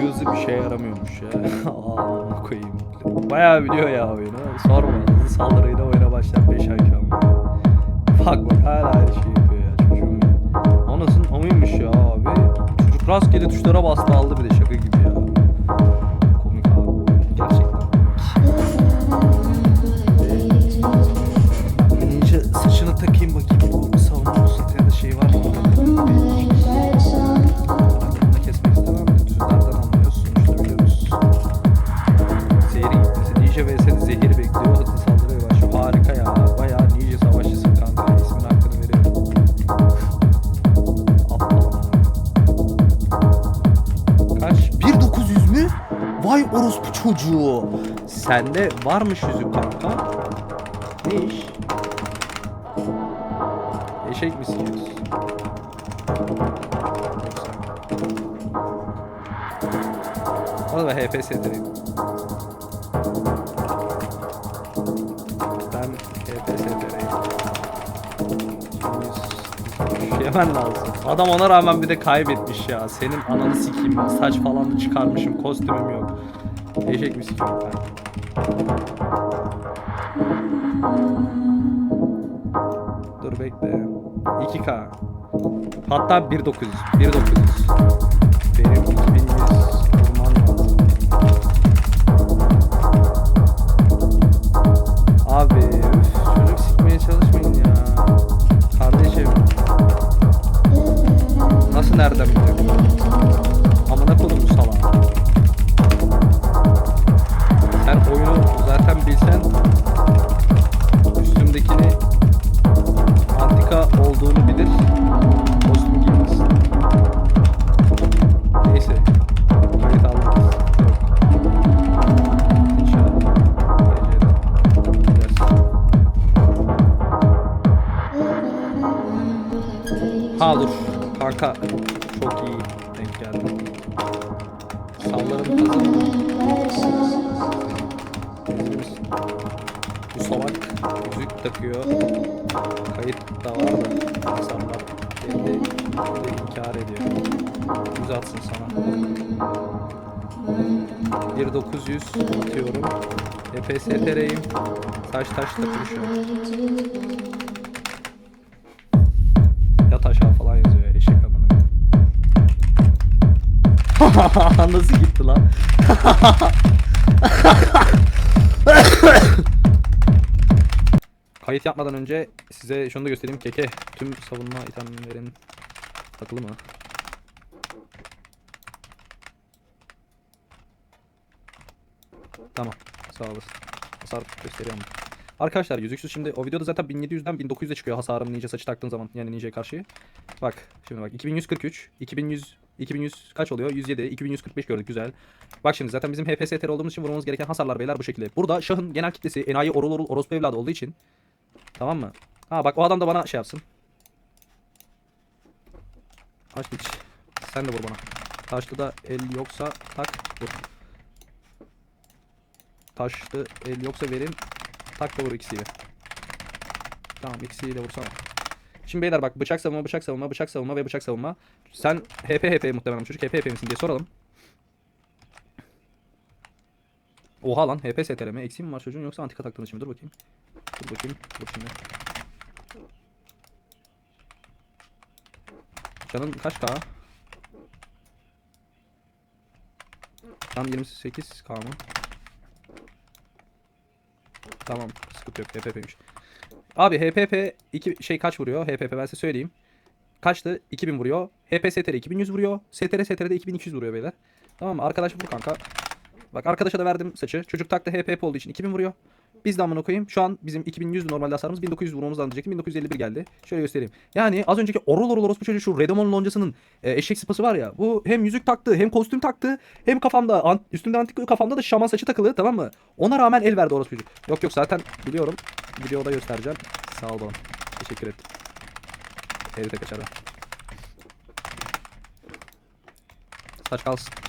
Gözü bir şey yaramıyormuş ya. Ağlamına koyayım. Bayağı biliyor ya oyunu. Sorma. Hızlı saldırıyla oyuna başlar 5 ay şu. Bak bak hala aynı şey yapıyor ya çocuğum. Anasının amıymış ya abi. Çocuk rastgele tuşlara bastı aldı bir de şaka gibi. Vay orospu çocuğu. Sende varmış yüzük kanka. Ne iş? Eşek mi sikiyorsun? O da HPS'deyim. Yemen lazım. Adam ona rağmen bir de kaybetmiş ya. Senin ananı sikeyim ben. Saç falan da çıkarmışım. Kostümüm yok. Eşek mi sikiyorum ben? Dur bekle. 2K. Hatta 1900. 1900. Benim 2100 Ha dur. Kanka çok iyi denk geldi. Sallarım kızım. Bu salak yüzük takıyor. Kayıt da var da insanlar kendi inkar ediyor. Yüz atsın sana. 1900 atıyorum. EPS tereyim. Taş taş takılışıyor. Yat aşağı falan yazıyor eşek amına. Nasıl gitti lan? Kayıt yapmadan önce size şunu da göstereyim. Keke tüm savunma itemlerin takılı mı? Tamam. Sağ olasın. Hasar gösteriyorum. Arkadaşlar yüzüksüz şimdi o videoda zaten 1700'den 1900'e çıkıyor hasarım ninja saçı taktığın zaman yani ninja'ya karşı. Bak şimdi bak 2143, 2100 2100 kaç oluyor? 107, 2145 gördük güzel. Bak şimdi zaten bizim HPSTR olduğumuz için vurmamız gereken hasarlar beyler bu şekilde. Burada şahın genel kitlesi enayi orul orul orospu evladı olduğu için. Tamam mı? Ha bak o adam da bana şey yapsın. Aç biç. Sen de vur bana. Taşlı da el yoksa tak vur. Taşlı el yoksa verin. Tak da vur ikisiyle. Tamam ikisiyle vursana. Şimdi beyler bak bıçak savunma, bıçak savunma, bıçak savunma ve bıçak savunma. Sen HP HP muhtemelen çocuk HP HP misin diye soralım. Oha lan HP STR mi? Eksiği mi var çocuğun yoksa antika taktığını şimdi dur bakayım. Dur bakayım. Dur şimdi. Canın kaç K? Tam 28 K mı? Tamam sıkıntı yok HPP'ymiş. Abi HPP iki şey kaç vuruyor? HPP ben size söyleyeyim. Kaçtı? 2000 vuruyor. HP STR 2100 vuruyor. STR STR de 2200 vuruyor beyler. Tamam mı? Arkadaş vur kanka. Bak arkadaşa da verdim saçı. Çocuk taktı HPP olduğu için 2000 vuruyor. Biz de amına koyayım. Şu an bizim 2100 normalde hasarımız 1900 vurmamız diyecektim. 1951 geldi. Şöyle göstereyim. Yani az önceki orul orul orospu çocuğu şu Redemon loncasının e, eşek sıpası var ya. Bu hem yüzük taktı hem kostüm taktı hem kafamda an, üstünde antik kafamda da şaman saçı takılı tamam mı? Ona rağmen el verdi orospu çocuk. Yok yok zaten biliyorum. Videoda göstereceğim. Sağ ol bana. Teşekkür ettim. Evde kaçarım. Saç kalsın.